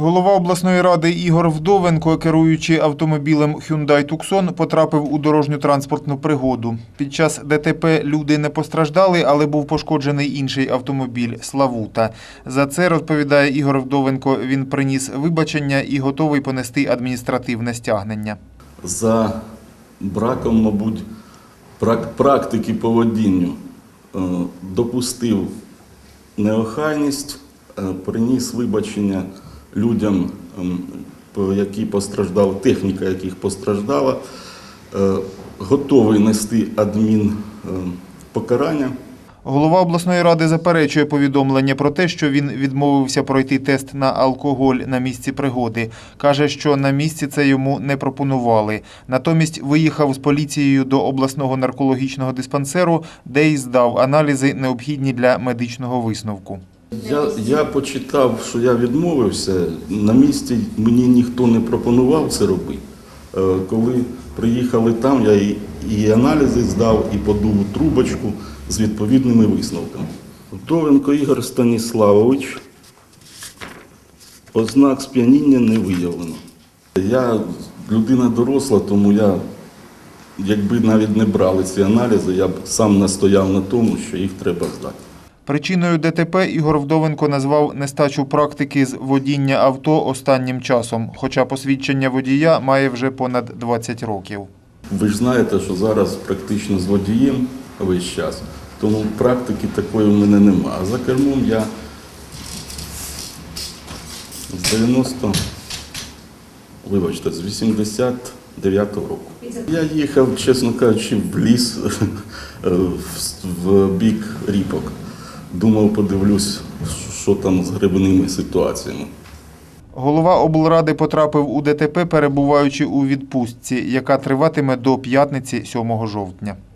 Голова обласної ради Ігор Вдовенко, керуючи автомобілем Hyundai Tucson, потрапив у дорожньо-транспортну пригоду. Під час ДТП люди не постраждали, але був пошкоджений інший автомобіль Славута. За це розповідає Ігор Вдовенко. Він приніс вибачення і готовий понести адміністративне стягнення. за браком, мабуть, прак- практики поведінню е, допустив неохайність, е, приніс вибачення людям, ем, які постраждали, техніка яких постраждала, е, готовий нести адмін е, покарання. Голова обласної ради заперечує повідомлення про те, що він відмовився пройти тест на алкоголь на місці пригоди. Каже, що на місці це йому не пропонували. Натомість виїхав з поліцією до обласного наркологічного диспансеру, де й здав аналізи, необхідні для медичного висновку. Я, я почитав, що я відмовився. На місці мені ніхто не пропонував це робити. Е, Коли приїхали там, я і, і аналізи здав, і подув у трубочку з відповідними висновками. Вдовенко Ігор Станіславович. Ознак сп'яніння не виявлено. Я людина доросла, тому я, якби навіть не брали ці аналізи, я б сам настояв на тому, що їх треба здати. Причиною ДТП Ігор Вдовенко назвав нестачу практики з водіння авто останнім часом, хоча посвідчення водія має вже понад 20 років. Ви ж знаєте, що зараз практично з водієм весь час, тому практики такої в мене нема. А за кермом я з 90, вибачте, з 89-го року. Я їхав, чесно кажучи, в ліс в бік ріпок. Думав, подивлюсь, що там з грибними ситуаціями. Голова облради потрапив у ДТП, перебуваючи у відпустці, яка триватиме до п'ятниці 7 жовтня.